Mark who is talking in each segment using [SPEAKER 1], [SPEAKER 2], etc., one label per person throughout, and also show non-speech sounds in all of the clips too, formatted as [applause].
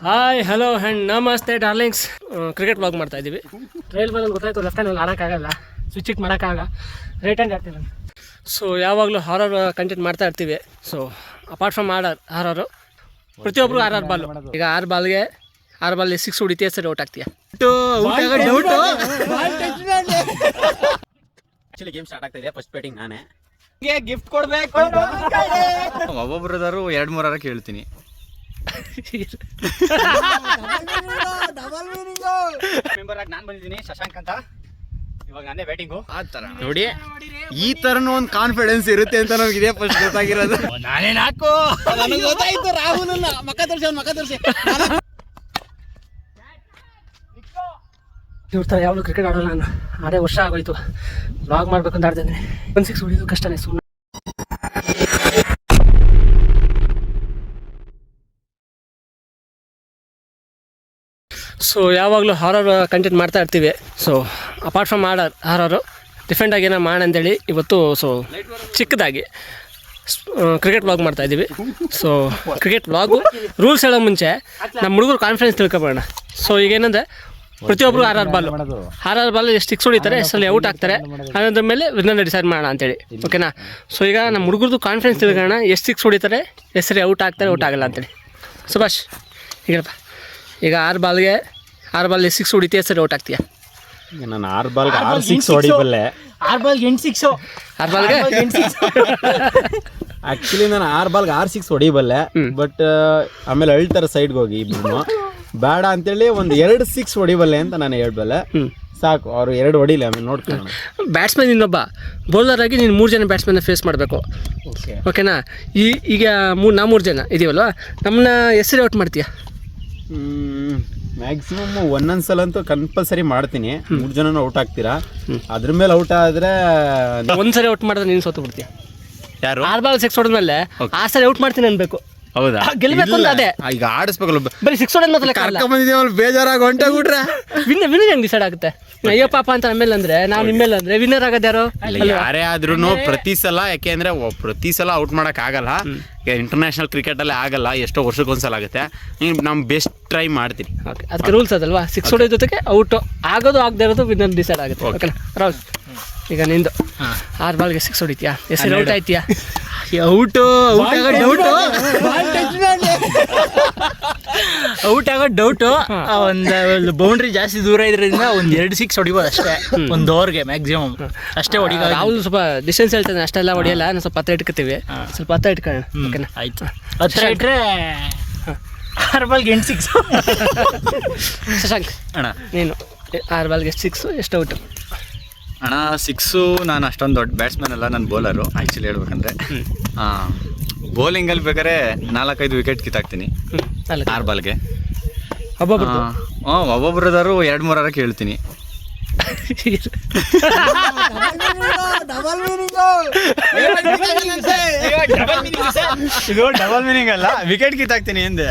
[SPEAKER 1] Hi hello and ನಮಸ್ತೆ darlings cricket blog ಮಾಡ್ತಾ ಇದ್ದೀವಿ ಟ್ರೈಲ್ ಬಂದು ಗೊತ್ತಾಯ್ತು ಲೆಫ್ಟ್ ಹ್ಯಾಂಡ್ ಆಡೋಕ್ಕಾಗಲ್ಲ ಸ್ವಿಚ್ ಇಟ್ ಮಾಡೋಕ್ಕಾಗಲ್ಲ ರೈಟ್ ಹ್ಯಾಂಡ್ ಆಡ್ತೀನಿ ನಾನು. ಸೊ ಯಾವಾಗಲೂ ಹಾರರ್ ಕಂಟೆಂಟ್ ಮಾಡ್ತಾ ಇರ್ತೀವಿ. So apart from other horror ಪ್ರತಿಯೊಬ್ಬರು ಆರ್ ಆರ್ ಬಾಲ್. ಈಗ ಆರು ಬಾಲ್ಗೆ ಆರು ಬಾಲ್ ಸಿಕ್ಸ್ ಹೊಡಿತೀಯ ಸರಿ ಔಟ್ ಆಗ್ತೀಯ. ಡೌಟು
[SPEAKER 2] ಆಕ್ಚುಲಿ ಗೇಮ್ ಸ್ಟಾರ್ಟ್ ಆಗ್ತಾ ಇದೆ ಫಸ್ಟ್ ಬ್ಯಾಟಿಂಗ್ ನಾನೇ.
[SPEAKER 3] ಗಿಫ್ಟ್ ಕೊಡ್ಬೇಕು.
[SPEAKER 2] ಒಬ್ಬೊಬ್ಬರದಾರು ಎರಡ್ ಮೂರರ ಕೇಳ್ತೀನಿ. ಮೆಂಬರ್ ಆಗಿ ನಾನು ಬಂದಿದ್ದೀನಿ ಶಶಾಂಕ್ ಅಂತ. ಇವಾಗ ನಾನೇ ಬ್ಯಾಟಿಂಗು ಆ ತರ. ನೋಡಿ ಈ ತರನು ಒಂದು ಕಾನ್ಫಿಡೆನ್ಸ್ ಇರುತ್ತೆ ಅಂತ ನಮ್ಗೆ ಇದೇ ಫಸ್ಟ್ ಗೊತ್ತಾಗಿರೋದು.
[SPEAKER 3] ನಾನೇ ನಾಕು
[SPEAKER 2] ನನಗೆ ಗೊತ್ತಾಯ್ತು ರಾಹುಲ್ ಅಲ್ಲ ಮಕ ತೋರ್ಸಿ ಅವ್ನ ಮಕ ತೋರ್ಸಿ.
[SPEAKER 1] ಇವ್ರ ಥರ ಯಾವಾಗಲೂ ಕ್ರಿಕೆಟ್ ಆಡೋಲ್ಲ ನಾನು. ಆಡೇ ವರ್ಷ ಆಗೋಯ್ತು. ಬ್ಲಾಗ್ ಮಾಡ್ಬೇಕಂತ ಅಂತ ಆಡ್ತಿದ್ದೀನಿ. ಒಂದು ಸಿಕ್ಸ್ ಹೊಡಿಯೋದು ಕಷ್ಟನೇ ಸುಮ್ಮನೆ ಸೊ ಯಾವಾಗಲೂ ಹಾರರ್ ಕಂಟೆಂಟ್ ಮಾಡ್ತಾ ಇರ್ತೀವಿ. So apart from order horror ಡಿಫ್ರೆಂಟಾಗಿ ಏನೋ ಮಾಡೋಣ ಅಂತೇಳಿ ಇವತ್ತು ಸೊ ಚಿಕ್ಕದಾಗಿ ಕ್ರಿಕೆಟ್ ಬ್ಲಾಗ್ ಮಾಡ್ತಾ ಇದ್ದೀವಿ. ಸೊ ಕ್ರಿಕೆಟ್ ಬ್ಲಾಗು ರೂಲ್ಸ್ ಹೇಳೋ ಮುಂಚೆ ನಮ್ಮ ಹುಡುಗರು ಕಾನ್ಫಿಡೆನ್ಸ್ ತಿಳ್ಕೊಬೋಣ. ಸೊ ಈಗ ಏನಂದ್ರೆ ಪ್ರತಿಯೊಬ್ಬರು ಆರ್ ಆರ್ ಬಾಲ್ ಆರ್ ಆರ್ ಬಾಲ್ ಎಷ್ಟು ಸಿಕ್ಸ್ ಹೊಡಿತಾರೆ ಎಷ್ಟಲ್ಲಿ ಔಟ್ ಆಗ್ತಾರೆ ಅದ್ರ ಮೇಲೆ ವಿನ್ನರ್ ಡಿಸೈಡ್ ಮಾಡೋಣ ಅಂತೇಳಿ. ಓಕೆನಾ ಸೊ ಈಗ ನಮ್ಮ ಹುಡುಗರದು ಕಾನ್ಫಿಡೆನ್ಸ್ ತಿಳ್ಕೊಳ್ಳೋಣ ಎಷ್ಟು ಸಿಕ್ಸ್ ಹೊಡಿತಾರೆ, ಎಷ್ಟು ಸರಿ ಔಟ್ ಆಗ್ತಾರೆ ಔಟ್ ಆಗಲ್ಲ ಅಂತೇಳಿ. ಸುಭಾಷ್ ಈಗಪ್ಪ ಈಗ ಆರು ಬಾಲ್ಗೆ ಆರು ಬಾಲ್ ಸಿಕ್ಸ್ ಹೊಡಿತೀಯ ಸರಿ ಔಟ್ ಆಗ್ತೀಯ?
[SPEAKER 2] ನಾನು ಆರ್ ಬಾಲ್ ಆರು ಸಿಕ್ಸ್ ಹೊಡಿಬಲ್ಲೆ
[SPEAKER 3] ಆರ್ ಬಾಲ್ ಎಂಟು ಸಿಕ್ಸು
[SPEAKER 1] ಆರು ಬಾಲ್ಗೆ
[SPEAKER 2] ಆಕ್ಚುಲಿ ನಾನು ಆರ್ ಬಾಲ್ಗೆ ಆರು ಸಿಕ್ಸ್ ಹೊಡಿಬಲ್ಲೆ ಬಟ್ ಆಮೇಲೆ ಅಳ್ತಾರೆ ಸೈಡ್ಗೆ ಹೋಗಿ ಇಬ್ಬರು ಬೇಡ ಅಂತೇಳಿ ಒಂದು ಎರಡು ಸಿಕ್ಸ್ ಹೊಡಿಬಲ್ಲೆ ಅಂತ ನಾನು ಹೇಳ್ಬಲ್ಲೆ
[SPEAKER 1] ಹ್ಞೂ
[SPEAKER 2] ಸಾಕು ಅವರು ಎರಡು ಹೊಡಿಲಿ ಆಮೇಲೆ ನೋಡ್ಕೊಂಡು
[SPEAKER 1] ಬ್ಯಾಟ್ಸ್ಮನ್ ಇನ್ನೊಬ್ಬ. ಬೌಲರ್ ಆಗಿ ನೀನು ಮೂರು ಜನ ಬ್ಯಾಟ್ಸ್ಮನ್ನ ಫೇಸ್ ಮಾಡಬೇಕು.
[SPEAKER 2] ಓಕೆ
[SPEAKER 1] ಓಕೆನಾ ಈ ಈಗ ಮೂರು ನಾ ಮೂರು ಜನ ಇದೀವಲ್ವ? ನಮ್ಮನ್ನ ಹೆಸರು ಔಟ್ ಮಾಡ್ತೀಯ?
[SPEAKER 2] ಮ್ಯಾಕ್ಸಿಮಮ್ ಒಂದೊಂದು ಸಲ ಅಂತೂ ಕಂಪಲ್ಸರಿ ಮಾಡ್ತೀನಿ ಮೂರು ಜನ ಔಟ್ ಆಗ್ತೀರಾ? ಅದ್ರ ಮೇಲೆ ಔಟ್ ಆದ್ರೆ
[SPEAKER 1] ಒಂದ್ಸರಿ ಔಟ್ ಮಾಡಿದ್ರೆ ನೀನು ಸೋತು ಬಿಡ್ತೀಯ.
[SPEAKER 2] ಯಾರು?
[SPEAKER 1] ಆರು ಬಾಲ್ ಸಿಕ್ಸ್ ಹೊಡೆದ್ಮೇಲೆ ಆ ಸರಿ ಔಟ್ ಮಾಡ್ತೀನಿ ಅನ್ಬೇಕು.
[SPEAKER 2] ಹೌದಾ?
[SPEAKER 1] ಗೆಲ್ಬೇಕು ಅಂತ ಅದೇ.
[SPEAKER 2] ಈಗ ಆಡಿಸ್ಬೇಕಲ್ಲ
[SPEAKER 1] ಬರೀ ಸಿಕ್ಸ್ ಹೊಡೆದ್ ಮಾತ್ರ
[SPEAKER 2] ಕರ್ಕೊಂಡ್ ಬಂದಿದ್ದೀವಲ್ಲ ಬೇಜಾರಾಗಿ ಹೊಂಟೋಗ್ಬಿಟ್ರೆ?
[SPEAKER 1] ವಿನ್ ವಿನ್ ಹೆಂಗ್ ಡಿಸೈಡ್ ಆಗುತ್ತೆ? ಅಯ್ಯೋ ಪಾಪ ಅಂತ ನಮ್ಮೇಲೆ ಅಂದ್ರೆ ನಾವು ನಿಮ್ಮೇಲೆ ಅಂದ್ರೆ ವಿನ್ನರ್ ಆಗೋದು ಯಾರು?
[SPEAKER 2] ಯಾರೇ ಆದ್ರೂ ಪ್ರತಿ ಸಲ ಯಾಕೆ ಅಂದ್ರೆ ಒ- ಪ್ರತಿ ಸಲ ಔಟ್ ಮಾಡಕ್ ಆಗಲ್ಲ. ಇಂಟರ್ನ್ಯಾಷನಲ್ ಕ್ರಿಕೆಟ್ ಅಲ್ಲಿ ಆಗಲ್ಲ ಎಷ್ಟೋ ವರ್ಷಕ್ಕೊಂದ್ಸಲ ಆಗುತ್ತೆ. ನಮ್ ಬೆಸ್ಟ್ ಟ್ರೈ ಮಾಡ್ತೀನಿ
[SPEAKER 1] ಓಕೆ ಅದಕ್ಕೆ ರೂಲ್ಸ್ ಅದಲ್ವಾ? ಸಿಕ್ಸ್ ಹೊಡೆಯೋ ಜೊತೆಗೆ ಔಟ್ ಆಗೋದು ಆಗದೆ ಇರೋದು ವಿನ್ನರ್ ಡಿಸೈಡ್ ಆಗುತ್ತೆ. ಓಕೆ ರಾಹುಲ್. ಈಗ ನಿಂದು. ಆರು ಬಾಲ್ಗೆ ಸಿಕ್ಸ್ ಹೊಡಿತೀಯಾ? ಹೆಸರು ಔಟ್ ಆಯ್ತೀಯಾ? ಔಟು ಔಟ್ ಆಗೋ ಡೌಟು [laughs]
[SPEAKER 3] ಔಟ್ ಆಗೋ ಡೌಟು ಒಂದು ಬೌಂಡ್ರಿ ಜಾಸ್ತಿ ದೂರ ಇದ್ರಿಂದ ಒಂದು ಎರಡು ಸಿಕ್ಸ್ ಹೊಡಿಬೋದು ಅಷ್ಟೇ. ಒಂದು ಓವರ್ಗೆ ಮ್ಯಾಕ್ಸಿಮಮ್ ಅಷ್ಟೇ ಹೊಡಿ
[SPEAKER 1] ರಾಹುಲ್ ಸ್ವಲ್ಪ ಡಿಸ್ಟೆನ್ಸ್ ಹೇಳ್ತಾನೆ ಅಷ್ಟೆಲ್ಲ ಹೊಡಿಯಲ್ಲ ನಾನು ಸ್ವಲ್ಪ ಹತ್ತ ಇಟ್ಕೋತೀವಿ. ಸ್ವಲ್ಪ ಹತ್ತ ಇಟ್ಕೊಳ್ಳೋಣ ಓಕೆನಾ
[SPEAKER 3] ಆಯ್ತು. ಹತ್ರ ಇಟ್ರೆ ಆರ್ ಬಾಲ್ಗೆ ಎಂಟು [laughs] ಸಿಕ್ಸ್
[SPEAKER 1] ಶಶಾಂಕ್
[SPEAKER 2] ಅಣ್ಣ.
[SPEAKER 1] ನೀನು. ಆರು ಬಾಲ್ಗೆ ಎಷ್ಟು ಸಿಕ್ಸು ಎಷ್ಟು ಔಟು?
[SPEAKER 4] ಅಣ್ಣ ಸಿಕ್ಸು ನಾನು ಅಷ್ಟೊಂದು ದೊಡ್ಡ ಬ್ಯಾಟ್ಸ್ಮನ್ ಅಲ್ಲ ನಾನು ಬೌಲರು ಆ್ಯಕ್ಚುಲಿ ಹೇಳ್ಬೇಕಂದ್ರೆ. ಬೌಲಿಂಗಲ್ಲಿ ಬೇಕಾದ್ರೆ ನಾಲ್ಕೈದು ವಿಕೆಟ್ ಕಿತ್ತಾಕ್ತೀನಿ.
[SPEAKER 1] ಅಲ್ಲ
[SPEAKER 4] ಆರು ಬಾಲ್ಗೆ
[SPEAKER 1] ಒಬ್ಬೊಬ್ರು
[SPEAKER 4] ಹಾಂ ಒಬ್ಬೊಬ್ರದಾರು ಎರಡು ಮೂರು ಕೇಳ್ತೀನಿ ಇದು ಡಬಲ್ ಮೀನಿಂಗ್ ಅಲ್ಲ ವಿಕೆಟ್ ಕಿತ್ತಾಕ್ತೀನಿ ಎಂದೆ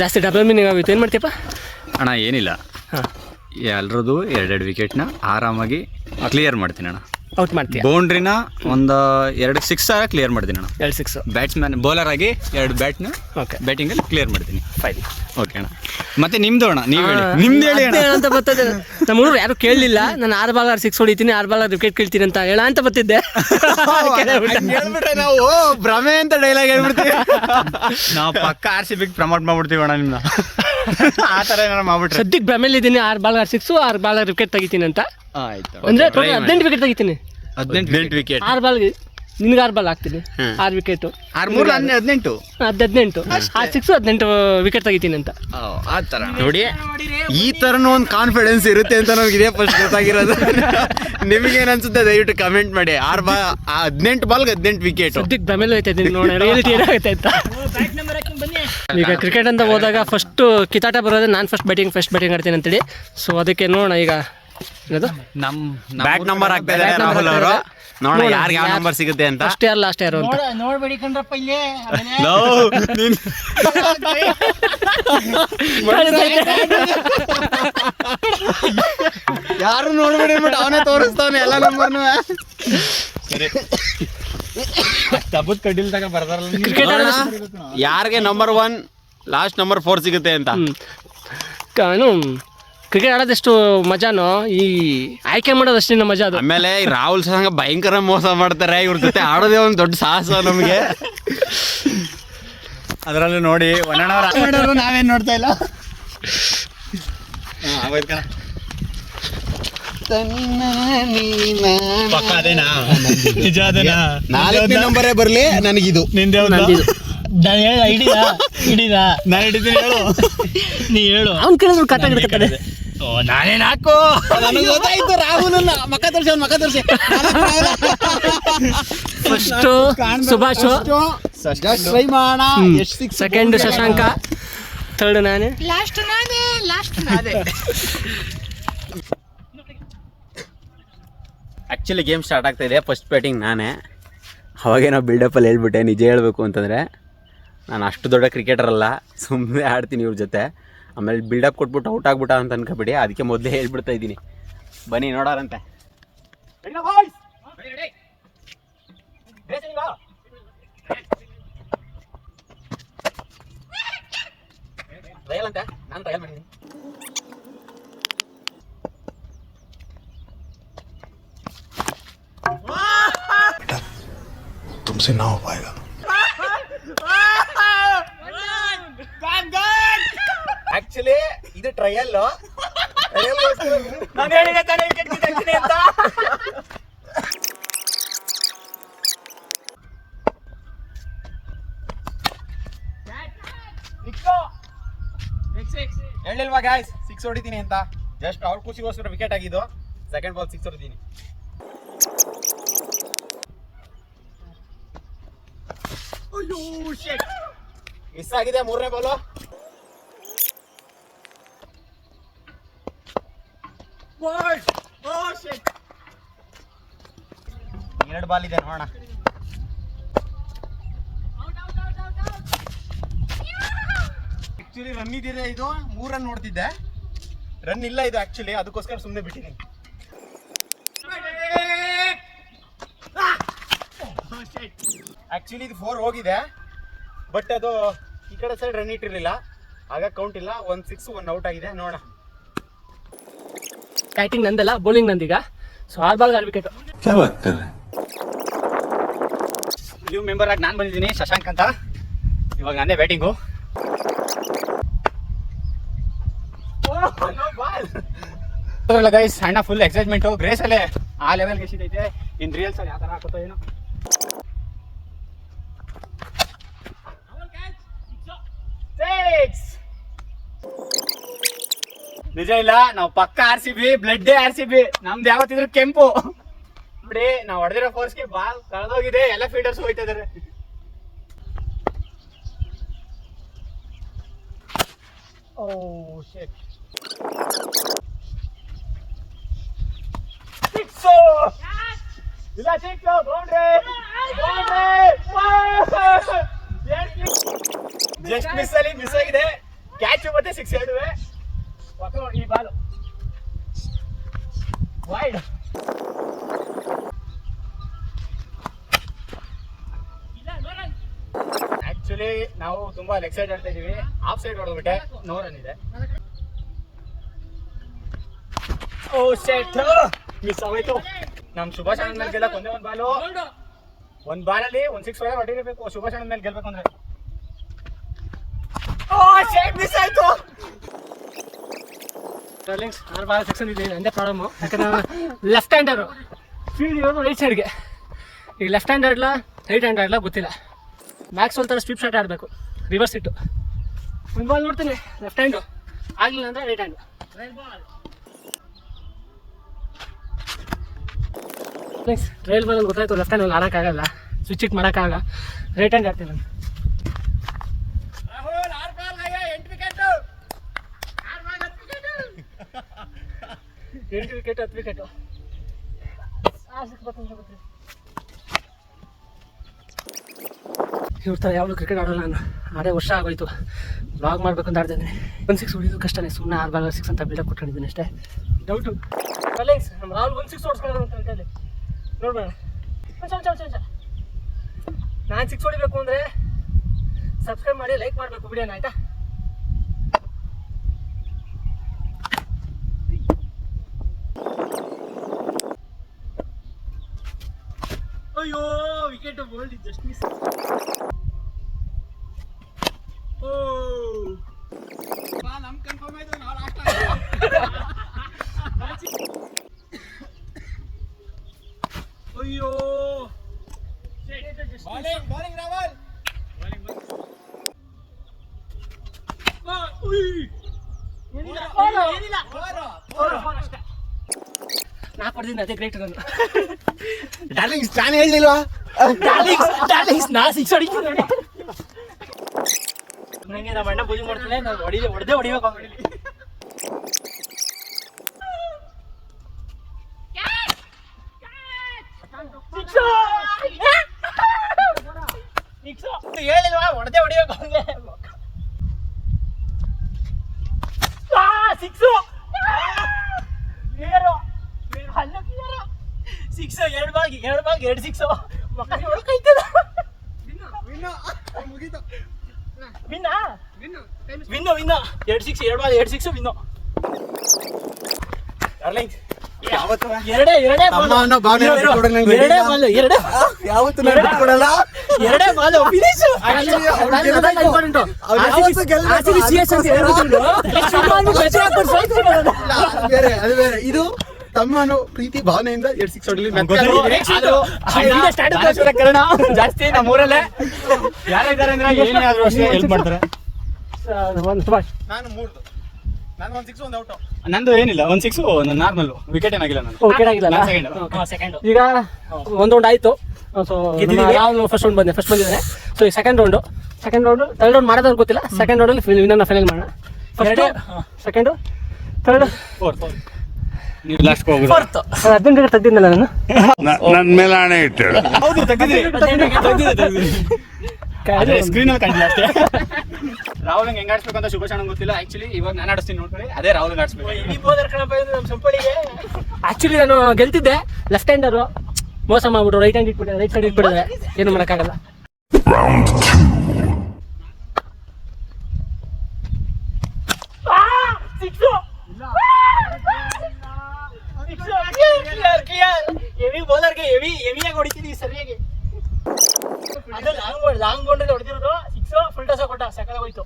[SPEAKER 1] ಜಾಸ್ತಿ ಡಬಲ್ ಮೀನಿಂಗ್ ಆಗುತ್ತೆ ಏನು ಮಾಡ್ತೀಯಪ್ಪ?
[SPEAKER 4] ಅಣ್ಣ ಏನಿಲ್ಲ. ಎಲ್ರದ್ದು ಎರಡೆರಡು ವಿಕೆಟ್ನ ಆರಾಮಾಗಿ ಕ್ಲಿಯರ್ ಮಾಡ್ತೀನಿ ಅಣ್ಣ
[SPEAKER 1] ಔಟ್ ಮಾಡ್ತೀನಿ
[SPEAKER 4] ಬೌಂಡ್ರಿನ ಒಂದು ಎರಡು ಸಿಕ್ಸ್ ಕ್ಲಿಯರ್ ಮಾಡ್ತೀನಿ ಅಣ್ಣ.
[SPEAKER 1] ಎರಡು ಸಿಕ್ಸ್
[SPEAKER 4] ಬ್ಯಾಟ್ಸ್ಮನ್ ಬೌಲರ್ ಆಗಿ ಎರಡು ಬ್ಯಾಟ್ನ
[SPEAKER 1] ಓಕೆ
[SPEAKER 4] ಬ್ಯಾಟಿಂಗಲ್ಲಿ ಕ್ಲಿಯರ್ ಮಾಡ್ತೀನಿ.
[SPEAKER 1] ಫೈನ್
[SPEAKER 4] ಓಕೆ ಅಣ್ಣ. ಮತ್ತೆ ನಿಮ್ದು ಅಣ್ಣ ನೀವು ಹೇಳಿ. ನಿಮ್ದು ಹೇಳಿ ಅಣ್ಣ.
[SPEAKER 1] ಅಂತ ಬರ್ತದೆ. ನಮ್ಮ ಹುಡುಗರು ಯಾರು ಕೇಳಲಿಲ್ಲ. ನಾನು ಆರು ಬಾಲ್ ಆರು ಸಿಕ್ಸ್ ಹೊಡಿತೀನಿ ಆರು ಬಾಲ್ ವಿಕೆಟ್ ಕೇಳ್ತೀನಿ ಅಂತ ಹೇಳ ಅಂತ ಬರ್ತಿದ್ದೆ. [laughs]
[SPEAKER 4] ನಾವು ಭ್ರಮೆ ಅಂತ ಡೈಲಾಗ್ ಹೇಳ್ಬಿಡ್ತೀವಿ. [laughs] ನಾವು ಪಕ್ಕ ಆರ್ ಸಿ ಬಿಗ್ ಪ್ರಮೋಟ್ ಮಾಡ್ಬಿಡ್ತೀವಿ ಅಣ್ಣ ನಿಮ್ಮ [laughs] ಆ ಥರ ಏನಾರು ಮಾಡ್ಬಿಟ್ರೆ.
[SPEAKER 1] ಸದ್ಯಕ್ಕೆ ಭ್ರಮೇಲಿ ಇದ್ದೀನಿ ಆರು ಬಾಲ್ ಆರು ಸಿಕ್ಸು ಆರು ಬಾಲ್ ವಿಕೆಟ್ ತೆಗಿತೀನಿ ಅಂತ.
[SPEAKER 4] ಆಯ್ತು.
[SPEAKER 1] ಅಂದ್ರೆ ಟೋಟಲ್ ಹದಿನೆಂಟು ವಿಕೆಟ್ ತೆಗಿತೀನಿ.
[SPEAKER 4] ಹದಿನೆಂಟು ವಿಕೆಟ್
[SPEAKER 1] ಆರು ಬಾಲ್ಗೆ ನಿನ್ಗೆ ಆರು ಬಾಲ್ ಹಾಕ್ತೀನಿ. ಆರು ವಿಕೆಟ್
[SPEAKER 4] ಆರು ಮೂರು ಹನ್ನೆ ಹದಿನೆಂಟು?
[SPEAKER 1] ಹದ್ದು ಹದಿನೆಂಟು. ಆ ಸಿಕ್ಸು ಹದಿನೆಂಟು ವಿಕೆಟ್ ತೆಗಿತೀನಿ ಅಂತ.
[SPEAKER 4] ಆ ಥರ.
[SPEAKER 2] ನೋಡಿ ಈ ತರನು ಒಂದು ಕಾನ್ಫಿಡೆನ್ಸ್ ಇರುತ್ತೆ ಅಂತ ನಮ್ಗೆ ಇದೇ ಫಸ್ಟ್ ಗೊತ್ತಾಗಿರೋದು. ನಿಮಗೇನು ಅನ್ಸುತ್ತೆ? ದಯವಿಟ್ಟು ಕಮೆಂಟ್ ಮಾಡಿ. ಆರ್ ಬಾ ಹದಿನೆಂಟು ಬಾಲ್ಗೆ ಹದಿನೆಂಟು ವಿಕೆಟ್
[SPEAKER 1] ಸದ್ಯಕ್ಕೆ ಭ್ರಮೇಲಿ ಹೋಯ್ತಾ ಇದ್ದೀನಿ ನೋಡೋಣ ರಿಯಾಲಿಟಿ ಏನಾಗುತ್ತೆ ಅಂತ. ಈಗ ಕ್ರಿಕೆಟ್ ಅಂತ ಹೋದಾಗ ಫಸ್ಟು ಕಿತಾಟ ಬರೋದೇ ನಾನು ಫಸ್ಟ್ ಬ್ಯಾಟಿಂಗ್ ಫಸ್ಟ್ ಬ್ಯಾಟಿಂಗ್ ಆಡ್ತೀನಿ ಅಂತೇಳಿ. ಸೊ ಅದಕ್ಕೆ ನೋಡೋಣ ಈಗ.
[SPEAKER 4] ನಮ್ಮ
[SPEAKER 2] ಬ್ಯಾಕ್ ನಂಬರ್ ಆಗ್ತಾ ಇದ್ದಾರೆ ರಾಹುಲ್ ಅವರು. ನೋಡೋಣ
[SPEAKER 1] ನೋಡೋಣ
[SPEAKER 2] ಯಾರಿಗೆ ಯಾವ ನಂಬರ್ ಸಿಗುತ್ತೆ ಅಂತ.
[SPEAKER 1] ಫಸ್ಟ್ ಯಾರು ಲಾಸ್ಟ್ ಯಾರು ಅಂತ.
[SPEAKER 3] ನೋಡ್ಬೇಡಿ ಕಣ್ರಪ್ಪ ಇಲ್ಲೇ
[SPEAKER 2] ಯಾರು ನೋಡ್ಬೇಡಿ ಬಟ್ ಅವನೇ ತೋರಿಸ್ತಾವನೆ ಎಲ್ಲ ನಂಬರ್ನು
[SPEAKER 4] ತಬ್ಬದ್ ಕಡ್ಡಿಲ್ದಾಗ ಬರ್ದಾರಲ್ಲ
[SPEAKER 2] ಯಾರಿಗೆ number one last number four ಸಿಗುತ್ತೆ ಅಂತ.
[SPEAKER 1] ಕ್ರಿಕೆಟ್ ಆಡೋದೆಷ್ಟು ಮಜಾನೋ? ಈ ಆಯ್ಕೆ ಮಾಡೋದಷ್ಟಿನ ಮಜಾ ಅದು.
[SPEAKER 2] ಆಮೇಲೆ ಈ ರಾಹುಲ್ ಸಂಗ ಭಯಂಕರ ಮೋಸ ಮಾಡ್ತಾರೆ. ಇವ್ರ ಜೊತೆ ಆಡೋದೇ ಒಂದು ದೊಡ್ಡ ಸಾಹಸ ನಮಗೆ.
[SPEAKER 4] ಅದರಲ್ಲೂ ನೋಡಿ ಒನ್ನಣ್ಣವ್ರ ನಾವೇನು ನೋಡ್ತಾ ಇಲ್ಲ. ನಿಜ ಅದೇನಾ?
[SPEAKER 2] ನಾಲ್ಕು ನಂಬರೇ ಬರಲಿ ನನಗಿದು.
[SPEAKER 4] ನಿಂದೆ
[SPEAKER 3] ನಾನು ಹೇಳ ಹಿಡಿದ ಹಿಡಿದ.
[SPEAKER 4] ನಾನು ಹಿಡಿತೀನಿ ಹೇಳು.
[SPEAKER 3] ನೀ ಹೇಳು.
[SPEAKER 1] ಅವ್ನು ಕೇಳಿದ್ರು
[SPEAKER 3] ಓ ನಾನೇನ್ ಹಾಕು
[SPEAKER 2] ನನಗೆ ಗೊತ್ತಾಯ್ತು ರಾಹುಲ್ ಮಕ್ಕ ತೋರಿಸಿ ಮಕ್ಕ ತೋರ್ಸಿ
[SPEAKER 1] ಫಸ್ಟು ಸುಭಾಷ್
[SPEAKER 2] ಟ್ರೈ ಮಾಡೋಣ
[SPEAKER 1] ಶಶಾಂಕ
[SPEAKER 2] ಥರ್ಡ್ ಸಿಕ್ಸ್
[SPEAKER 1] ಸೆಕೆಂಡ್ ನಾನೇ. ಲಾಸ್ಟ್ ನಾನೇ
[SPEAKER 2] ಆ್ಯಕ್ಚುಲಿ ಗೇಮ್ ಸ್ಟಾರ್ಟ್ ಆಗ್ತಾ ಇದೆ. ಫಸ್ಟ್ ಬ್ಯಾಟಿಂಗ್ ನಾನೇ. ಅವಾಗೇನೋ ನಾವು ಬಿಲ್ಡಪ್ಪಲ್ಲಿ ಹೇಳ್ಬಿಟ್ಟೆ ನಿಜ ಹೇಳಬೇಕು ಅಂತಂದರೆ ನಾನು ಅಷ್ಟು ದೊಡ್ಡ ಕ್ರಿಕೆಟರ್ ಅಲ್ಲ. ಸುಮ್ಮನೆ ಆಡ್ತೀನಿ ಇವ್ರ ಜೊತೆ. ಆಮೇಲೆ ಬಿಲ್ಡಪ್ ಕೊಟ್ಬಿಟ್ಟು ಔಟ್ ಆಗ್ಬಿಟ್ಟ ಅಂತ ಅನ್ಕೋಬೇಡಿ ಅದಕ್ಕೆ ಮೊದಲೇ ಹೇಳ್ಬಿಡ್ತಾ ಇದ್ದೀನಿ ಬನ್ನಿ ನೋಡಾರಂತೆ ಟ್ರಯಲ್ ಅಂತ ನಾನು ಟ್ರಯಲ್ ಮಾಡಿದ್ದೀನಿ
[SPEAKER 5] तुमसे ना हो पाएगा
[SPEAKER 2] ಆಕ್ಚುಲಿ ಇದು ಟ್ರಯಲ್
[SPEAKER 3] ನಾನು ಹೇಳಿದೆ ತಾನೇ ವಿಕೆಟ್ ಅಂತ.
[SPEAKER 2] ಹೇಳಿಲ್ವಾ ಗಾಯ್ಸ್ ಸಿಕ್ಸ್ ಹೊಡಿತೀನಿ ಅಂತ. ಜಸ್ಟ್ ಅವ್ರ ಖುಷಿಗೋಸ್ಕರ ವಿಕೆಟ್ ಆಗಿದ್ದು. ಸೆಕೆಂಡ್ ಬಾಲ್ ಸಿಕ್ಸ್ ಹೊಡಿತೀನಿ. ಮಿಸ್ ಆಗಿದೆ ಮೂರನೇ ಬಾಲು ಎರಡು ಬಾಲ್ ಇದೆ, ನೋಡೋಣ. ಆಕ್ಚುಲಿ ರನ್ ಇದೀರ ಇದು? ಮೂರ್ ರನ್ ನೋಡ್ತಿದ್ದೆ. ರನ್ ಇಲ್ಲ ಇದು ಆಕ್ಚುಲಿ ಅದಕ್ಕೋಸ್ಕರ ಸುಮ್ಮನೆ ಬಿಟ್ಟಿದ್ದೀನಿ. ಆಕ್ಚುಲಿ ಇದು ಫೋರ್ ಹೋಗಿದೆ. ಬಟ್ ಅದು ಈ ಕಡೆ ಸೈಡ್ ರನ್ ಇಟ್ಟಿರಲಿಲ್ಲ. ಆಗ ಕೌಂಟ್ ಇಲ್ಲ. ಒಂದು ಸಿಕ್ಸ್ ಒನ್ ಔಟ್ ಆಗಿದೆ. ನೋಡೋಣ.
[SPEAKER 1] ಬ್ಯಾಟಿಂಗ್ ನಂದಲ್ಲ ಬೌಲಿಂಗ್ ನಂದೀಗ. So R ball R wicket
[SPEAKER 4] new member ಆಗಿ ನಾನು ಬಂದಿದ್ದೀನಿ ಶಶಾಂಕ್ ಅಂತ. ಇವಾಗ ನಾನೇ ಬ್ಯಾಟಿಂಗು ಅದ್ರಲ್ಲ ಗೈಸ್ ಅಣ್ಣ ಫುಲ್ ಎಕ್ಸೈಟ್ಮೆಂಟು ಗ್ರೇಸಲ್ಲೇ ಆ ಲೆವೆಲ್ಗೆ ಎಸಿದೈತೆ ಇನ್ ರಿಯಲ್ಸ್ ಅಲ್ಲಿ ಯಾವ ಥರ ಹಾಕುತ್ತೋ ಏನು. ಸಿಕ್ಸ್ ನಿಜ ಇಲ್ಲ, ನಾವು ಪಕ್ಕ R C B blood R C B, ನಮ್ದು ಯಾವತ್ತಿದ್ರು ಕೆಂಪು. ನೋಡಿ, ನಾವು ಹೊಡೆದಿರೋ ಫೋರ್ಸ್ಗೆ ಬಾಲ್ ಕಳೆದೋಗಿದೆ, ಎಲ್ಲ ಫೀಲ್ಡರ್ಸ್ ಹೋಯ್ತಾ ಇದಾರೆ. ಶೇಟ್ ಸಿಕ್ಸು ಇಲ್ಲ ಸಿಕ್ಸು ಬೌಂಡ್ರಿ ಜಸ್ಟ್ ಮಿಸ್ ಅಲ್ಲಿ ಮಿಸ್ ಆಗಿದೆ. ಕ್ಯಾಚ್ ಮತ್ತೆ ಸಿಕ್ಸ್ ಎರಡುವೆ. ಈ ಬಾಲು ವೈಡ್ ಆಕ್ಚುಲಿ ನಾವು ತುಂಬಾ ಲೆಗ್ ಸೈಡ್ ಆಡ್ತಾ ಇದೀವಿ. ಆಫ್ ಸೈಡ್ ಹೊಡೆದ್ಬಿಟ್ಟೆ. ನೋ ರನ್ ಇದೆ. ಓ ಸೆಟ್ ಮಿಸ್ ಆಗೋಯ್ತು. ನಮ್ ಸುಭಾಷ್ ಅಣ್ಣ ಮೇಲೆ ಗೆಲ್ಲಕ್ ಒಂದೇ ಒಂದ್ ಬಾಲು. ಒಂದ್ ಬಾಲಲ್ಲಿ ಒಂದ್ ಸಿಕ್ಸ್ ಒಳಗೆ ಹೊಡಿರಬೇಕು ಸುಭಾಷ್ ಅಣ್ಣ ಮೇಲೆ ಗೆಲ್ಬೇಕು ಅಂದ್ರೆ. ಓ ಸೆಟ್ ಮಿಸ್ ಆಯ್ತು.
[SPEAKER 1] ಡಾರ್ಲಿಂಗ್ಸ್ ಆರ್ ಭಾಳ ಸೆಕ್ಷನ್ ಇದೆ ನಂದೇ ಪ್ರಾಬ್ಲಮ್ಮು ಯಾಕಂದ್ರೆ ಲೆಫ್ಟ್ ಹ್ಯಾಂಡರು ಸ್ಪೀಡ್ ಇರೋದು ರೈಟ್ ಸೈಡ್ಗೆ ಈಗ ಲೆಫ್ಟ್ ಹ್ಯಾಂಡ್ ಆಡಲ್ಲ ರೈಟ್ ಹ್ಯಾಂಡ್ ಆಡಲ ಗೊತ್ತಿಲ್ಲ. ಮ್ಯಾಕ್ಸ್ ಒಂಥರ ಸ್ವಿಪ್ ಶಾಟ್ ಆಡಬೇಕು. ರಿವರ್ಸ್ ಇಟ್ಟು ಒಂದು ಬಾಲ್ ನೋಡ್ತೀನಿ ಲೆಫ್ಟ್ ಹ್ಯಾಂಡು ಆಗಲಿಲ್ಲ ಅಂದರೆ ರೈಟ್ ಹ್ಯಾಂಡು ಟ್ರೈಲ್ ಬಾಲ್ ಗೊತ್ತಾಯ್ತು ಲೆಫ್ಟ್ ಹ್ಯಾಂಡ್ ಆಡೋಕ್ಕಾಗಲ್ಲ. ಸ್ವಿಚ್ ಇಟ್ ಮಾಡೋಕ್ಕಾಗಲ್ಲ. ರೈಟ್ ಹ್ಯಾಂಡ್ ಆಡ್ತೀನಿ ನಾನು. ವಿಕೆಟ್ ಹತ್ತು ವಿಕೆಟು. ಇವ್ರ ಥರ ಕ್ರಿಕೆಟ್ ಆಡೋಲ್ಲ ನಾನು. ಆಡೇ ವರ್ಷ ಆಗೋಯ್ತು. ಬ್ಲಾಗ್ ಮಾಡ್ಬೇಕಂತ ಆಡ್ತಿದ್ದೀನಿ ಒನ್ ಸಿಕ್ಸ್ ಹೊಡಿಯೋದು ಕಷ್ಟನೇ. ಸುಮ್ಮನೆ ಆರು ಬಾಲ್ ಸಿಕ್ಸ್ ಅಂತ ಬಿಲ್ಡಪ್ ಕೊಟ್ಕೊಂಡಿದ್ದೀನಿ ಅಷ್ಟೇ. ಡೌಟು ನಮ್ಮ ರಾಹುಲ್ ಒನ್ ಸಿಕ್ಸ್ ಓಡಿಸ್ಕೊಳ್ಳೋದು ಅಂತ ಹೇಳಿ. ನೋಡ್ಬೇಡ. ನಾನು ಸಿಕ್ಸ್ ಹೊಡಿಬೇಕು ಅಂದರೆ ಸಬ್ಸ್ಕ್ರೈಬ್ ಮಾಡಿ ಲೈಕ್ ಮಾಡಬೇಕು. ವಿಡಿಯೋನ ಆಯಿತಾ?
[SPEAKER 3] ಅಯ್ಯೋ ವಿಕೆಟ್ ಬೋಲ್ಡ್ ಜಸ್ಟ್ ಮಿಸ್ ಓ. ಅಯ್ಯೋ.
[SPEAKER 1] ನಾಲ್ಕು ಹೊಡೆದಿದ್ದು ಅದೇ ಗ್ರೇಟ್ ನಾನು
[SPEAKER 4] ಡಾರ್ಲಿಂಗ್ಸ್ ನಾನು ಹೇಳಿಲ್ವಾ?
[SPEAKER 3] ನಾ ಸಿಕ್ಸ್ ಹೊಡಿ ನಂಗೆ ನಮ್ಮ ಅಣ್ಣ ಪೂಜೆ ಮಾಡ್ತಾನೆ ನಾನು ಹೊಡಿದೆ ಹೊಡೆದೇ ಹೊಡಿಬೇಕು ಅವ್ನಿಗೆ. Six. ಹೇಳಿಲ್ವಾ ಹೊಡೆದೇ ಹೊಡಿಬೇಕು ಅವ್ನಿಗೆ. ಆ, six. ಏರು. ಅಲ್ಲ ಏರು. Six, ಎರಡು ಬಾಗಿ ಎರಡು ಬಾಗಿ ಎರಡು ಸಿಕ್ಸ್ ವಿನ್ನ. ವಿನ್ನೋ. ವಿನ್ನು. ಎರಡು ಸಿಕ್ಸ್ ಎರಡು ಬಾಗಿ ಎರಡು ಸಿಕ್ಸ್ ವಿನ್ನು. ಎರಡೇ ಎರಡೇ. ಎರಡೇ ಬಾಲ್ ಎರಡೇ
[SPEAKER 4] ಯಾವತ್ತು ನಾನು
[SPEAKER 3] ಎರಡೇ ಬಾಲ್. ಫಿನಿಶ್
[SPEAKER 4] ಇದು ತಮ್ಮನು ಪ್ರೀತಿ ಭಾವನೆಯಿಂದ ಎರಡ್ ಸಿಕ್ಸ್ ಹೊಡಲಿ
[SPEAKER 3] ಜಾಸ್ತಿ ನಮ್ಮ ಊರಲ್ಲೇ. ಯಾರಿದ್ದಾರೆ ಅಂದ್ರೆ [laughs] ಏನೇ ಆದ್ರೂ ಅಷ್ಟೇ ಹೆಲ್ಪ್ ಮಾಡ್ತಾರೆ.
[SPEAKER 4] ನಾನು ಮೂರ್ದು. ನಾನು ಒಂದ್ ಸಿಕ್ಸ್ ಒಂದ್ ಔಟ್
[SPEAKER 3] ನಂದು ಏನಿಲ್ಲ ಒಂದ್ ಸಿಕ್ಸ್ ಒಂದು ನಾರ್ಮಲ್ ವಿಕೆಟ್ ಏನಾಗಿಲ್ಲ ನಾನು
[SPEAKER 1] ಓಕೆ ಆಗಿಲ್ಲ
[SPEAKER 3] ಸೆಕೆಂಡ್
[SPEAKER 1] ಈಗ ಒಂದು ರೌಂಡ್ ಆಯ್ತು. ಸೊ. ನಾನು ಫಸ್ಟ್ ರೌಂಡ್ ಬಂದೆ ಫಸ್ಟ್ ಬಂದಿದ್ದಾರೆ ಸೊ ಈ second round second round third round ಮಾಡೋದು ಗೊತ್ತಿಲ್ಲ. ಸೆಕೆಂಡ್ ರೌಂಡಲ್ಲಿ ವಿನ್ನರ್ನ ಫೈನಲ್ ಮಾಡೋಣ? ಫಸ್ಟ್ ಸೆಕೆಂಡು ಥರ್ಡ್
[SPEAKER 3] ಫೋರ್ ನೀವು ಲಾಸ್ಟ್ ಹೋಗ್ಬಿಡು
[SPEAKER 1] ಫೋರ್ತ್ ಹದಿನೆಂಟು ಗಂಟೆ ತೆಗ್ದಿದ್ದಲ್ಲ ನಾನು?
[SPEAKER 5] ನನ್ ಮೇಲೆ ಆಣೆ ಇಟ್ಟಳು
[SPEAKER 3] ಹೌದು ತೆಗ್ದಿದ್ರಿ ಅದೇ ಸ್ಕ್ರೀನ್ ಅಲ್ಲಿ ಕಾಣಿಲ್ಲ ಅಷ್ಟೇ. ರಾಹುಲ್ ಹೆಂಗ್ ಆಡಿಸ್ಬೇಕು ಅಂತ ಶುಭ ಶರಣ ಗೊತ್ತಿಲ್ಲ. ಆಕ್ಚುಲಿ ಇವಾಗ ನಾನು ಆಡಿಸ್ತೀನಿ ನೋಡ್ಕೊಳ್ಳಿ. ಅದೇ ರಾಹುಲ್ ಆಡಿಸ್ಬೇಕು.
[SPEAKER 1] ಆಕ್ಚುಲಿ ನಾನು ಗೆಲ್ತಿದ್ದೆ. ಲೆಫ್ಟ್ ಹ್ಯಾಂಡರು ಮೋಸ ಮಾಡ್ಬಿಟ್ಟು ರೈಟ್ ಹ್ಯಾಂಡ್ ಇಟ್ಬಿಟ್ಟೆ ರೈಟ್ ಸೈಡ್ ಇಟ್ಬಿಟ್ಟಿದೆ. ಏನು ಮಾಡೋಕ್ಕಾಗಲ್ಲ.
[SPEAKER 3] ಬೌಲರ್ಗೆ ಹೆವಿ ಹೆವಿಯಾಗಿ ಸರಿಯಾಗಿ ಅದು ಲಾಂಗ್ ಬೋರ್ಡ್ ಲಾಂಗ್ ಬೌಂಡ್ರಿ ಹೊಡೆದಿರೋದು ಸಿಕ್ಸ್ ಫುಲ್ ಟಾಸ ಕೊಟ್ಟ ಸಕಲ ಹೋಯ್ತು.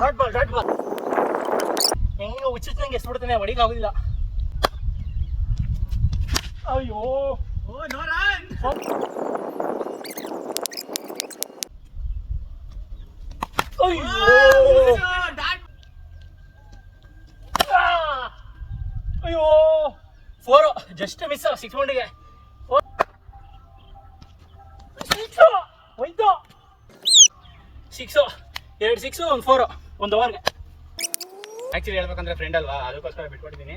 [SPEAKER 3] ಡಾಟ್ ಬಾಲ್ ಡಾಟ್ ಬಾಲ್ ಹೆಂಗ ಹುಚ್ಚಿಟ್ಟಂಗೆ ಎಸ್ಬಿಡ್ತಾನೆ ಹೊಡಿಗೆ ಆಗುದಿಲ್ಲ. ಅಯ್ಯೋ. ಓ ಅಯ್ಯೋ. ಅಯ್ಯೋ ಫೋರ್ ಜಸ್ಟ್ ಮಿಸ್ ಸಿಕ್ಸ್ ಮಂಡಿಗೆ ಸಿಕ್ಸ್ ಹೋಯ್ತು ಸಿಕ್ಸು ಎರಡು ಸಿಕ್ಸು ಒಂದು ಫೋರು ಒಂದು ಓವರ್ಗೆ ಆ್ಯಕ್ಚುಲಿ ಹೇಳ್ಬೇಕಂದ್ರೆ ಫ್ರೆಂಡ್ ಅಲ್ವಾ? ಅದಕ್ಕೋಸ್ಕರ ಬಿಟ್ಕೊಟ್ಟಿದ್ದೀನಿ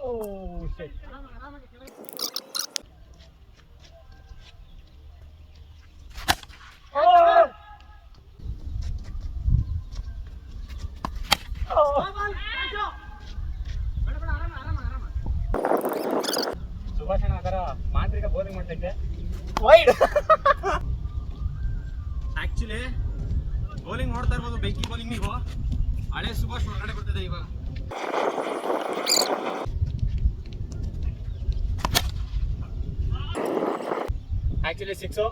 [SPEAKER 3] ಓ ಸರಿ ಸುಭಾಷಣ ಅದರ ಮಾಂತ್ರಿಕ ಬೌಲಿಂಗ್ ಮಾಡ್ತೈತೆ ವೈಡ್
[SPEAKER 2] ಆಕ್ಚುಲಿ ಬೌಲಿಂಗ್ ನೋಡ್ತಾ ಇರ್ಬೋದು ಬೆಂಕಿ ಬೌಲಿಂಗ್ ನೀವು ಹಳೆ ಸುಭಾಷ್ ಹೊರಗಡೆ ಬರ್ತಿದೆ ಇವಾಗ
[SPEAKER 3] ಆಕ್ಚುಲಿ ಸಿಕ್ಸು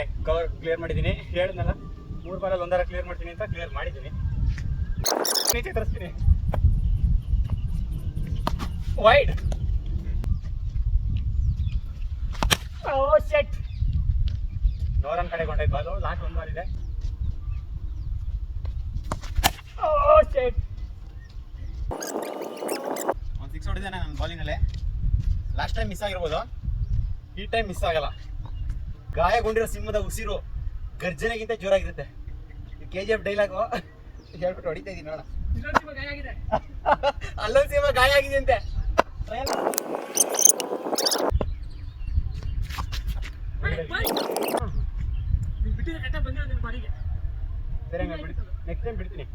[SPEAKER 3] ಕಡೆ ಕವರ್ ಕ್ಲಿಯರ್ ಮಾಡಿದ್ದೀನಿ. ಹೇಳಿದ್ನಲ್ಲ, ಮೂರು ಬಾರಲ್ಲಿ ಒಂದರ ಕ್ಲಿಯರ್ ಮಾಡ್ತೀನಿ ಅಂತ ಕ್ಲಿಯರ್ ಮಾಡಿದ್ದೀನಿ. ನೀಚೆ ತರಿಸ್ತೀನಿ ವೈಡ್ ಓ ಸೆಟ್ ನೋರನ್ ಕಡೆ ಕೊಂಡೈತೆ ಬಾಲು. ಲಾಸ್ಟ್ ಒಂದು ಬಾರಿದೆ ಓ ಸೆಟ್
[SPEAKER 2] ಒಂದು ಸಿಕ್ಸ್ ಹೊಡಿದಾನೆ ನನ್ನ ಬೌಲಿಂಗಲ್ಲೇ ಲಾಸ್ಟ್ ಟೈಮ್ ಮಿಸ್ ಆಗಿರ್ಬೋದು. ಈ ಟೈಮ್ ಮಿಸ್ ಆಗಲ್ಲ. ಗಾಯಗೊಂಡಿರೋ ಸಿಂಹದ ಉಸಿರು ಗರ್ಜನೆಗಿಂತ ಜೋರಾಗಿರುತ್ತೆ. ಕೆ ಜಿ ಎಫ್ ಡೈಲಾಗು ಹೇಳ್ಬಿಟ್ಟು ಹೊಡಿತಾ ಇದೀನಿ ನೋಡ. ಅಲ್ಲೊಂದು ಸಿಂಹ ಗಾಯ ಆಗಿದೆ ಅಂತೆ. ನೆಕ್ಸ್ಟ್ ಟೈಮ್ ಬಿಡ್ತೀನಿ.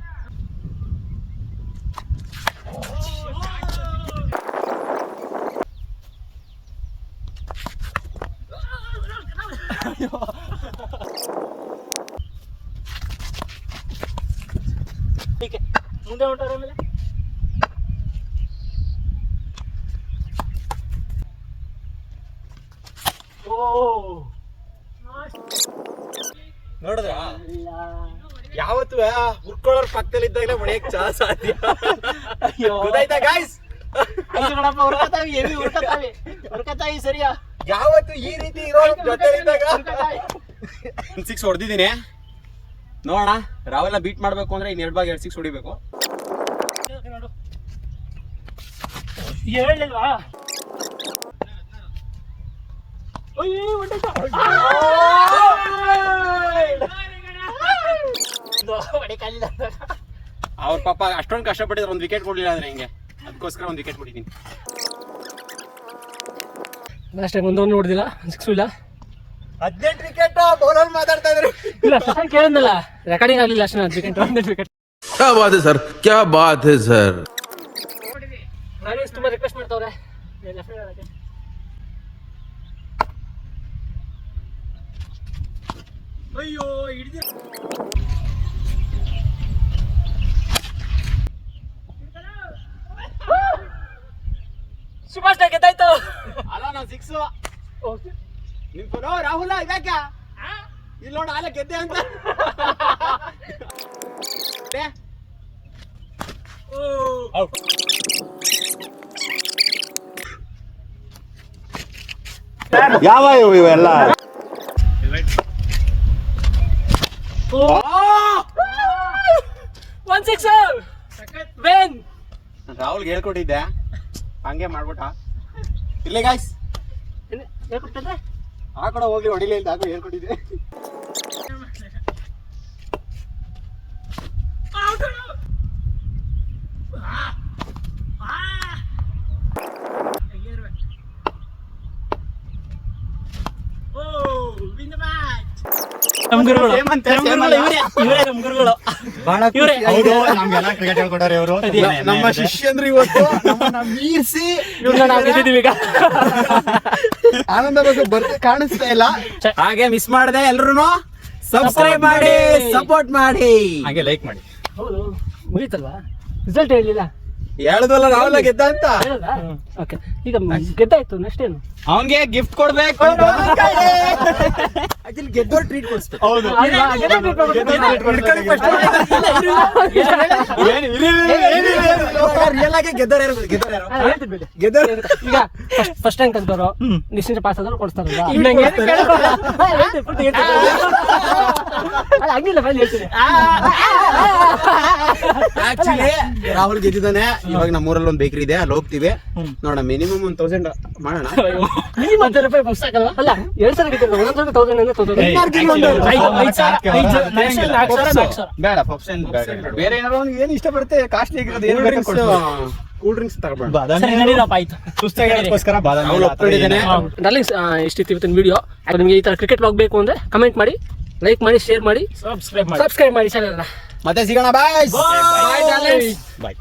[SPEAKER 3] ಹೀಗೆ. ಮುಂದೆ ಹೊಂಟಾರ ಆಮೇಲೆ? ಓ.
[SPEAKER 2] ನೋಡಿದ್ರ? ಯಾವತ್ತು ಹುರ್ಕೊಳ್ಳೋರ್ ಪಕ್ಕದಲ್ಲಿ ಇದ್ದಾಗಲೇ ಹೊಡೆಯಕ್ ಚಾ ಸಾಧ್ಯ. ಗೊತ್ತಾಯ್ತಾ ಗಾಯ್ಸ್
[SPEAKER 3] ಹುರ್ಕತಾವಿ ಸರಿಯಾ?
[SPEAKER 2] ಯಾವತ್ತು ಈ ರೀತಿ ಇರೋ ಜೊತೆ ಇದ್ದಾಗ. ಸಿಕ್ಸ್ ಹೊಡೆದಿದ್ದೀನಿ. ನೋಡೋಣ ರಾವೆಲ್ಲ ಬೀಟ್ ಮಾಡ್ಬೇಕು ಅಂದ್ರೆ ಇನ್ ಎರಡು ಭಾಗ ಎರಡು ಸಿಕ್ಸ್ ಹೊಡಿಬೇಕು.
[SPEAKER 3] ಹೇಳಿಲ್ವಾ
[SPEAKER 2] ಅವ್ರ ಪಾಪ ಅಷ್ಟೊಂದು ಕಷ್ಟಪಟ್ಟಿದ್ರೆ ಒಂದು ವಿಕೆಟ್ ಕೊಡ್ಲಿಲ್ಲ ಅಂದ್ರೆ ಹಿಂಗೆ? ಅದಕ್ಕೋಸ್ಕರ ಒಂದು ವಿಕೆಟ್ ಕೊಟ್ಟಿದ್ದೀನಿ.
[SPEAKER 1] ಲಾಸ್ಟ್ ಟೈಮ್ ಒಂದೊಂದು ನೋಡಿದಿಲ್ಲ ಸಿಕ್ಸ್ ಇಲ್ಲ
[SPEAKER 2] ಹದಿನೆಂಟು ವಿಕೆಟ್ ಬೌಲರ್ ಮಾತಾಡ್ತಾ ಇದ್ರು.
[SPEAKER 1] ಇಲ್ಲ ಸರ್ ಕೇಳಿದ್ನಲ್ಲ ರೆಕಾರ್ಡಿಂಗ್ ಆಗಲಿಲ್ಲ ಅಷ್ಟೇ ಹತ್ತು ವಿಕೆಟ್ ಹದಿನೆಂಟು ವಿಕೆಟ್
[SPEAKER 5] ಕ್ಯಾ ಬಾತ್ ಸರ್ ಕ್ಯಾ ಬಾತ್ ಹೇ ಸರ್
[SPEAKER 1] ನಾನು ತುಂಬಾ ರಿಕ್ವೆಸ್ಟ್ ಮಾಡ್ತಾವ್ರೆ.
[SPEAKER 3] ಅಯ್ಯೋ ಹಿಡಿದಿ
[SPEAKER 1] ಸುಭಾಷ್ ಗೆದ್ದಾಯ್ತು.
[SPEAKER 2] ನಾವು ಸಿಕ್ಸ್. ನಿಮ್ ಪರೋ ರಾಹುಲ ಇದಾಕ ಇಲ್ಲಿ ನೋಡ ಆಲೆ ಗೆದ್ದೆ ಅಂತ.
[SPEAKER 4] ಯಾವ ಇವೆಲ್ಲ?
[SPEAKER 1] ಒನ್ ಸಿಕ್ಸ್ ವೆನ್
[SPEAKER 2] ರಾಹುಲ್ ಹೇಳ್ಕೊಟ್ಟಿದ್ದೆ. ಹಂಗೆ ಮಾಡ್ಬಿಟ್ಟ. ಇಲ್ಲೇ ಗಾಯ್ಸ್
[SPEAKER 1] ಹೇಳ್ಕೊಡ್ತಂದ್ರೆ
[SPEAKER 2] ಆ ಕಡೆ ಹೋಗ್ಲಿ ಹೊಡಿಲಿ ಅಂತ ಹೇಳ್ಕೊಟ್ಟಿದೆ ಹೇಳ್ಕೊಟ್ಟಿದ್ದೆ
[SPEAKER 3] ನಮ್ ಗುರುಗಳು. ನಮ್ ಗುರುಗಳು ಇವರೇ ಇವರೇ
[SPEAKER 4] ಬಹಳ
[SPEAKER 3] ಇವ್ರೇ.
[SPEAKER 4] ಅವರು ನಮ್ಗೆಲ್ಲ ಕ್ರಿಕೆಟ್ ಹೇಳ್ಕೊಟ್ಟಾರೆ ಇವರು.
[SPEAKER 2] ನಮ್ಮ ಶಿಷ್ಯಂದ್ರು ಇವತ್ತು ಮೀರಿಸಿ
[SPEAKER 1] ಇವ್ರನ್ನ ನಾವು ಗೆದ್ದಿದ್ದೀವಿ ಈಗ.
[SPEAKER 2] ಆನಂದ ಬಗ್ಗೆ ಬರ್ತೆ ಕಾಣಿಸ್ತಾ ಇಲ್ಲ. ಹಾಗೆ ಮಿಸ್ ಮಾಡದೆ ಎಲ್ರು ಸಬ್ಸ್ಕ್ರೈಬ್ ಮಾಡಿ ಸಪೋರ್ಟ್ ಮಾಡಿ.
[SPEAKER 4] ಹಾಗೆ ಲೈಕ್ ಮಾಡಿ.
[SPEAKER 1] ಹೌದು. ಮುಗೀತಲ್ವಾ? ರಿಸಲ್ಟ್ ಹೇಳಿಲ್ಲ.
[SPEAKER 2] ಹೇಳದಲ್ಲ ರಾಹುಲ್ ಗೆದ್ದ ಅಂತ?
[SPEAKER 1] ಓಕೆ ಈಗ ಗೆದ್ದಾಯ್ತು ನೆಕ್ಸ್ಟ್ ಏನು?
[SPEAKER 4] ಅವನ್ಗೆ ಗಿಫ್ಟ್ ಕೊಡ್ಬೇಕು.
[SPEAKER 2] ಆಕ್ಚುಲಿ ಗೆದ್ದೋರ್ ಟ್ರೀಟ್ ಕೊಡಿಸ್ಬೇಕು.
[SPEAKER 4] ಹೌದು.
[SPEAKER 2] ರಿಯಲ್ ಆಗಿ ಗೆದ್ದೋರ್ ಯಾರು? ಗೆದ್ದೋರ್ ಯಾರು. ಗೆದ್ದೋರ್
[SPEAKER 1] ಈಗ ಫಸ್ಟ್ ರ್ಯಾಂಕ್ ನಿಶ್ಚಿತ ಪಾಸ್ ಆದ್ರು ಹಂಗಿಲ್ಲ
[SPEAKER 2] ಆಕ್ಚುಲಿ ರಾಹುಲ್ ಗೆದ್ದಿದ್ದಾನೆ. ಇವಾಗ ನಮ್ಮೂರಲ್ಲಿ ಒಂದು ಬೇಕರಿ ಇದೆ ಅಲ್ಲಿ ಹೋಗ್ತೀವಿ. ನೋಡೋಣ ಮಿನಿಮಮ್ ಒಂದ್ ತೌಸಂಡ್ ಮಾಡೋಣ.
[SPEAKER 1] ಅಲ್ಲ ಎರಡ್ ಸಾವಿರ.
[SPEAKER 4] ಬೇಡ ಬೇರೆ ಏನಾದ್ರು ಅವ್ನಿಗೆ ಏನು ಇಷ್ಟಪಡುತ್ತೆ ಕಾಸ್ಟ್ಲಿ ಆಗಿರೋದು ಏನು.
[SPEAKER 2] ಕೂಲ್ ಡ್ರಿಂಕ್ಸ್
[SPEAKER 1] ಡಾರ್ಲಿಂಗ್ಸ್ ಇಷ್ಟಿತ್ತು ಇವತ್ತಿನ ವಿಡಿಯೋ ನಿಮಗೆ ಈ ತರ ಕ್ರಿಕೆಟ್ ಹೋಗ್ಬೇಕು ಬೇಕು ಅಂದ್ರೆ ಕಮೆಂಟ್ ಮಾಡಿ ಲೈಕ್ ಮಾಡಿ ಶೇರ್ ಮಾಡಿ.
[SPEAKER 3] ಸಬ್ಸ್ಕ್ರೈಬ್ ಮಾಡಿ.
[SPEAKER 1] ಸಬ್ಸ್ಕ್ರೈಬ್ ಮಾಡಿ ಚಾನಲ್ನ
[SPEAKER 2] ಮತ್ತೆ ಸಿಗೋಣ ಬಾಯ್
[SPEAKER 4] ಬಾಯ್